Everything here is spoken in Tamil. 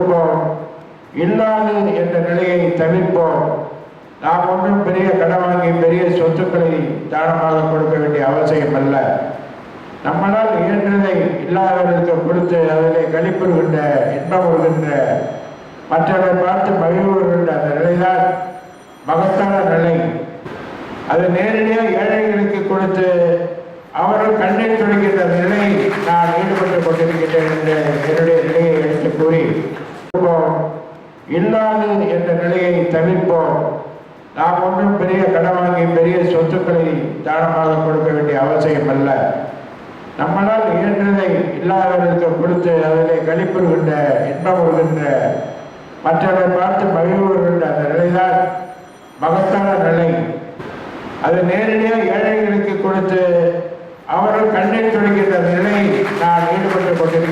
கொடுப்போம். இல்லாது என்ற நிலையை தவிர்ப்போம். நாம் ஒன்றும் பெரிய கடன் வாங்கி பெரிய சொத்துக்களை தானமாக கொடுக்க வேண்டிய அவசியம் அல்ல. நம்மளால் இயன்றதை இல்லாதவர்களுக்கு கொடுத்து அதிலே கழிப்புறுகின்ற இன்பம் வருகின்ற மற்றவரை பார்த்து மகிழ்வுகின்ற அந்த நிலைதான் மகத்தான நிலை. அது நேரடியாக ஏழைகளுக்கு கொடுத்து அவர்கள் கண்ணீர் துடைக்கின்ற நிலை நான் ஈடுபட்டுக் கொண்டிருக்கின்றேன் என்று என்னுடைய இல்லாது என்ற நிலையை தவிர்ப்போம். நாம் ஒன்றும் பெரிய கடன் வாங்கி பெரிய சொத்துக்களை தானமாக கொடுக்க வேண்டிய அவசியம் அல்ல. நம்மளால் இயன்றதை இல்லாதவர்களுக்கு கொடுத்து அதிலே கழிப்புறுகின்ற இன்பம் வருகின்ற மற்றவரை பார்த்து மகிழ்வுகின்ற அந்த நிலைதான் மகத்தான நிலை. அது நேரடியாக ஏழைகளுக்கு கொடுத்து அவர்கள் கண்ணீர் துடைக்கின்ற நிலை நான் ஈடுபட்டுக் கொண்டிருக்கின்றேன்